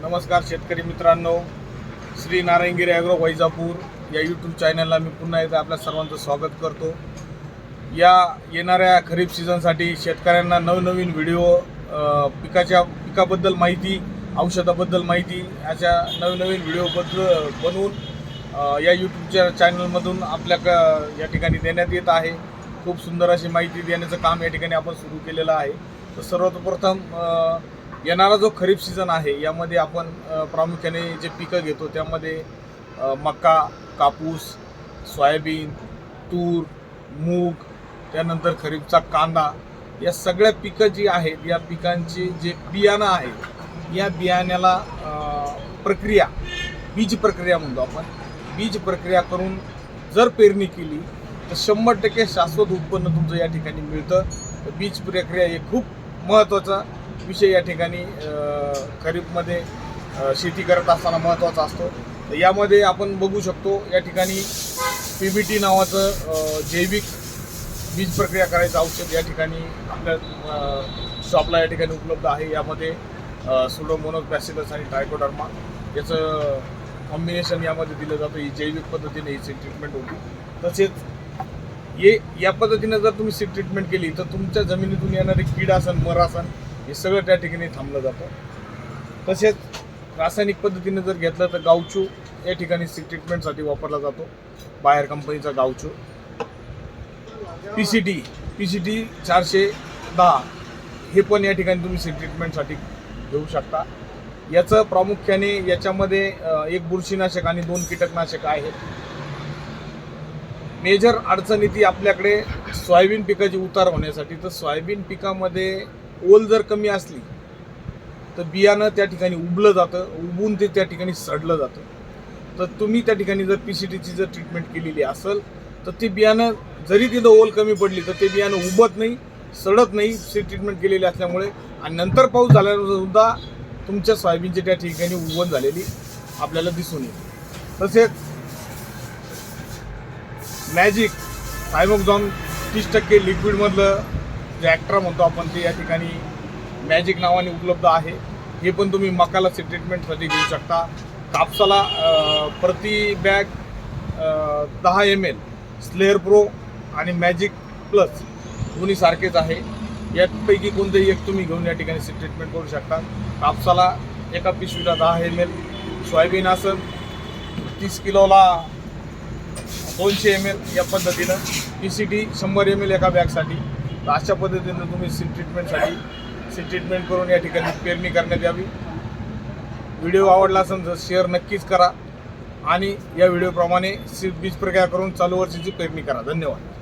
नमस्कार शेतकरी मित्रांनो श्री नारायणगिरी ॲग्रो वैजापूर या यूट्यूब चॅनलला मी पुन्हा एकदा आपल्या सर्वांचं स्वागत करतो. या येणाऱ्या खरीप सीझनसाठी शेतकऱ्यांना नवनवीन व्हिडिओ पिकाच्या पिकाबद्दल माहिती औषधाबद्दल माहिती अशा नवनवीन व्हिडिओबद्दल बनवून या यूट्यूबच्या चॅनलमधून आपल्या क या ठिकाणी देण्यात येत आहे. खूप सुंदर अशी माहिती देण्याचं काम या ठिकाणी आपण सुरू केलेलं आहे. तर सर्वप्रथम येणारा जो खरीप सीझन आहे यामध्ये आपण प्रामुख्याने जे पिकं घेतो त्यामध्ये मका कापूस सोयाबीन तूर मूग त्यानंतर खरीपचा कांदा या सगळ्या पिकं जी आहेत या पिकांची जे बियाणं आहे या बियाण्याला प्रक्रिया बीज प्रक्रिया म्हणतो आपण. बीज प्रक्रिया करून जर पेरणी केली तर शंभर टक्के शाश्वत उत्पन्न तुमचं या ठिकाणी मिळतं. तर बीज प्रक्रिया हे खूप महत्त्वाचा विषय या ठिकाणी खरीपमध्ये शेती करत असताना महत्त्वाचा असतो. तर यामध्ये आपण बघू शकतो या ठिकाणी पी बी टी नावाचं जैविक बीज प्रक्रिया करायचं औषध या ठिकाणी आपल्या शॉपला या ठिकाणी उपलब्ध आहे. यामध्ये सुडोमोनोस पॅसिलस आणि ट्रायकोडर्मा याचं कॉम्बिनेशन यामध्ये दिलं जातं. ही जैविक पद्धतीने ही ट्रीटमेंट होती. तसेच ये या पद्धतीनं जर तुम्ही सीड ट्रीटमेंट केली तर तुमच्या जमिनीतून येणारे कीड असन मर असन हे सगळं त्या ठिकाणी थांबलं जातं. तसेच रासायनिक पद्धतीने जर घेतलं तर गावचू या ठिकाणी सी ट्रीटमेंटसाठी वापरला जातो. बाहेर कंपनीचा गावचू. P C T P C T चारशे दहा हे पण या ठिकाणी तुम्ही सी ट्रीटमेंटसाठी घेऊ शकता. याचं प्रामुख्याने याच्यामध्ये एक बुरशीनाशक आणि दोन कीटकनाशक आहेत. मेजर अडचणी ती आपल्याकडे सोयाबीन पिकाची उतार होण्यासाठी तर सोयाबीन पिकामध्ये ओल जर कमी असली तर बियाणं त्या ठिकाणी उबलं जातं उबून ते त्या ठिकाणी सडलं जातं. तर तुम्ही त्या ठिकाणी जर पी सी टीची जर ट्रीटमेंट केलेली असेल तर ते बियाणं जरी तिथं ओल कमी पडली तर ते बियाणं उबत नाही सडत नाही सी ट्रीटमेंट केलेली असल्यामुळे. आणि नंतर पाऊस झाल्यानंतर सुद्धा तुमच्या सोयाबीनची त्या ठिकाणी उगवण झालेली आपल्याला दिसून येईल तसेच मॅजिक थायमोक्झॉन तीस टक्के लिक्विडमधलं जे ॲक्ट्रा म्हणतो आपण ते या ठिकाणी मॅजिक नावाने उपलब्ध आहे. हे पण तुम्ही मकाला सी ट्रीटमेंटसाठी घेऊ शकता. कापसाला प्रति बॅग दहा एम एल स्लेअर प्रो आणि मॅजिक प्लस दोन्ही सारखेच आहे. यापैकी कोणतंही एक तुम्ही घेऊन या ठिकाणी सी ट्रीटमेंट करू शकता. कापसाला एका पिशवीला दहा एम एल सोयाबीन असेल तीस किलोला दोनशे एम एल या पद्धतीनं. पी सी टी शंभर एम एल एका बॅगसाठी तर अशा पद्धतीनं तुम्ही सी ट्रीटमेंटसाठी सी ट्रीटमेंट करून या ठिकाणी पेरणी करण्यात यावी. व्हिडिओ आवडला असेल तर शेअर नक्कीच करा आणि या व्हिडिओप्रमाणे सी बीज प्रक्रिया करून चालू वर्षीची पेरणी करा. धन्यवाद.